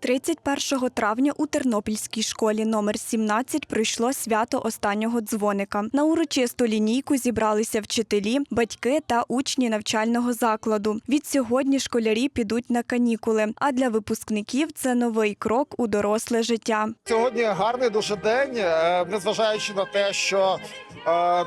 31 травня у Тернопільській школі номер 17 пройшло свято останнього дзвоника. На урочисту лінійку зібралися вчителі, батьки та учні навчального закладу. Від сьогодні школярі підуть на канікули, а для випускників це новий крок у доросле життя. Сьогодні гарний дуже день, е, незважаючи на те, що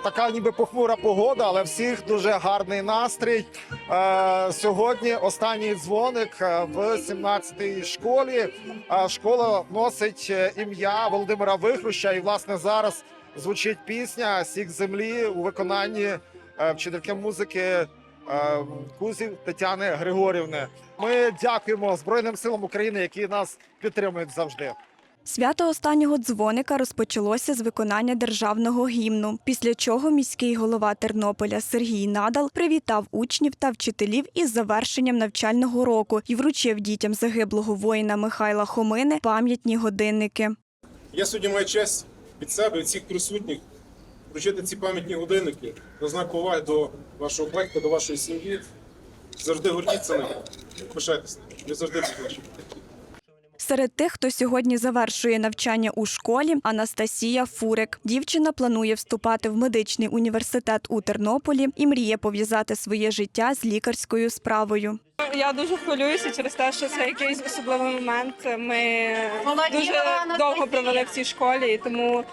така ніби похмура погода, але всіх дуже гарний настрій. Е, сьогодні останній дзвоник е, в 17-й школі. Е, школа носить е, ім'я Володимира Вихруща, і власне зараз звучить пісня Сік землі у виконанні е, вчительки музики. е, Кузів Тетяни Григорівни. Ми дякуємо Збройним силам України, які нас підтримують завжди. Свято останнього дзвоника розпочалося з виконання державного гімну, після чого міський голова Тернополя Сергій Надал привітав учнів та вчителів із завершенням навчального року і вручив дітям загиблого воїна Михайла Хомини пам'ятні годинники. Я сьогодні маю честь від себе, від всіх присутніх, вручити ці пам'ятні годинники на знак поваги до вашого батька, до вашої сім'ї. Завжди гордіться ними, пишайтеся. Ми завжди підключимо. Серед тих, хто сьогодні завершує навчання у школі, Анастасія Фурик. Дівчина планує вступати в медичний університет у Тернополі і мріє пов'язати своє життя з лікарською справою. Я дуже хвилююся через те, що це якийсь особливий момент. Ми дуже довго провели в цій школі, і тому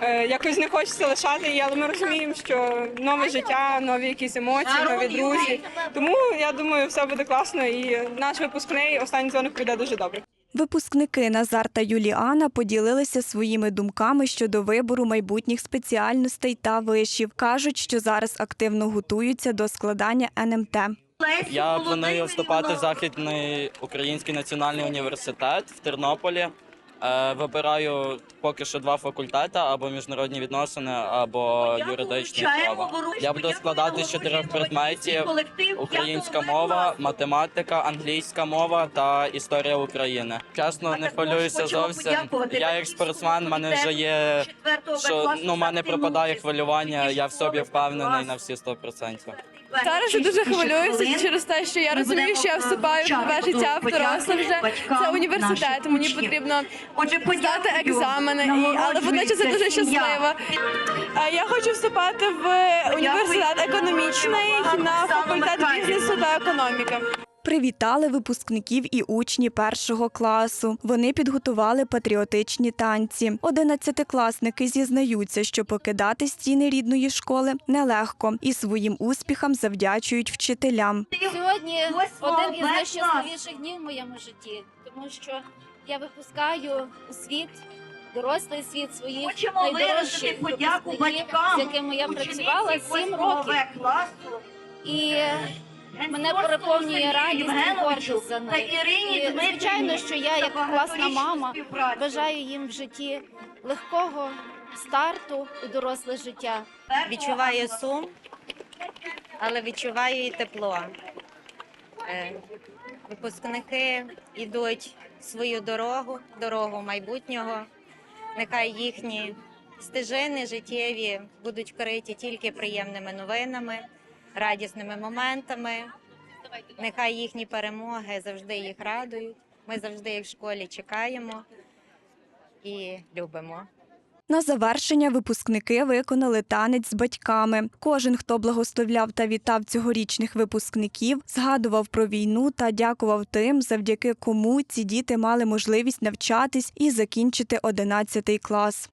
е, якось не хочеться лишати її, але ми розуміємо, що нове життя, нові якісь емоції, нові друзі. Тому я думаю, все буде класно, і наш випускний останній дзвоник прийде дуже добре. Випускники Назар та Юліана поділилися своїми думками щодо вибору майбутніх спеціальностей та вишів. кажуть, що зараз активно готуються до складання НМТ. Я планую вступати в Західний Український національний університет в Тернополі. Е, Вибираю поки що два факультети або міжнародні відносини, або юридичне право. Я буду складати з чотирьох предметів: українська мова, математика, англійська мова та історія України. Чесно, не хвилююся зовсім. Я як спортсмен, в мене вже є що ну, в мене пропадає хвилювання. Я в собі впевнений на всі 100%. Зараз я дуже хвилююся через те, що я розумію, що я вступаю в нове життя в доросле вже. Це університет. Мені потрібно здати екзамени, але водночас я дуже щаслива. Я хочу вступати в університет економічний на факультет бізнесу та економіки. Привітали випускників і учні першого класу. Вони підготували патріотичні танці. Одинадцятикласники зізнаються, що покидати стіни рідної школи нелегко і своїм успіхам завдячують вчителям. Сьогодні один із найщасливіших днів в моєму житті, тому що я випускаю у світ, дорослий світ своїх Хочемо найдорожчих подяку батькам, з якими я працювала сім років. Класу, І мене переповнює радість і гордість за них. Ірині І звичайно, що я, як класна мама, бажаю їм в житті легкого старту у доросле життя. відчуваю сум, але відчуваю і тепло. Е, Випускники йдуть свою дорогу, дорогу майбутнього. Нехай їхні стежини життєві будуть вкриті тільки приємними новинами, радісними моментами. Нехай їхні перемоги завжди їх радують. Ми завжди їх в школі чекаємо і любимо. На завершення випускники виконали танець з батьками. Кожен, хто благословляв та вітав цьогорічних випускників, згадував про війну та дякував тим, завдяки кому ці діти мали можливість навчатись і закінчити 11 клас.